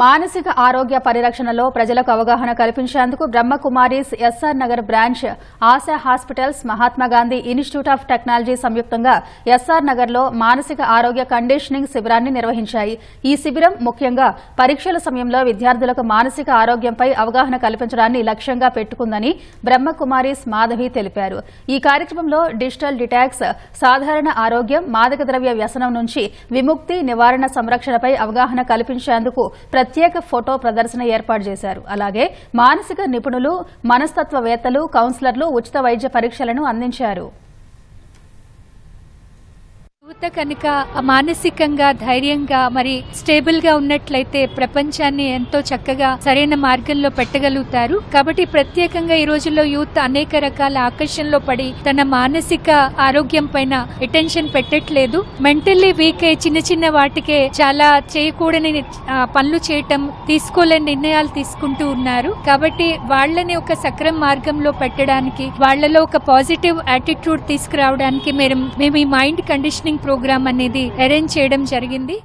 మానసిక ఆరోగ్య పరిరక్షణలో ప్రజలకు అవగాహన కల్పించేందుకు Brahma Kumaris SR Nagar branch Asha hospitals Mahatma Gandhi institute of technology సంయుక్తంగా ఎస్ఆర్ నగర్లో మానసిక ఆరోగ్య కండిషనింగ్ శిబిరాన్ని నిర్వహించాయి. ఈ శిబిరం ముఖ్యంగా పరీక్షల సమయంలో విద్యార్థులకు మానసిక ఆరోగ్యంపై అవగాహన కల్పించడాన్ని లక్ష్యంగా పెట్టుకుందని బ్రహ్మకుమారీస్ మాధవి తెలిపారు. ఈ కార్యక్రమంలో డిజిటల్ డిటాక్స్ సాధారణ ఆరోగ్యం మాదక ద్రవ్య వ్యసనం నుంచి విముక్తి నివారణ సంరక్షణపై అవగాహన కల్పించేందుకు ప్రత్యేక ఫోటో ప్రదర్శన ఏర్పాటు చేశారు. అలాగే మానసిక నిపుణులు మనస్తత్వవేత్తలు కౌన్సిలర్లు ఉచిత వైద్య పరీక్షలను అందించారు. యువత కనుక మానసికంగా ధైర్యంగా మరి స్టేబుల్గా ఉన్నట్లయితే ప్రపంచాన్ని ఎంతో చక్కగా సరైన మార్గంలో పెట్టగలుగుతారు. కాబట్టి ప్రత్యేకంగా ఈ రోజుల్లో యూత్ అనేక రకాల ఆకర్షణలో పడి తన మానసిక ఆరోగ్యం పైన అటెన్షన్ పెట్టట్లేదు. మెంటల్లీ వీక్ అయి చిన్న చిన్న వాటికే చాలా చేయకూడని పనులు చేయటం తీసుకోలేని నిర్ణయాలు తీసుకుంటూ ఉన్నారు. కాబట్టి వాళ్ళని ఒక సక్రమ మార్గంలో పెట్టడానికి వాళ్ళలో ఒక పాజిటివ్ యాటిట్యూడ్ తీసుకురావడానికి మేము మేము ఈ మైండ్ కండిషనింగ్ ప్రోగ్రామ్ అనేది అరేంజ్ చేయడం జరిగింది.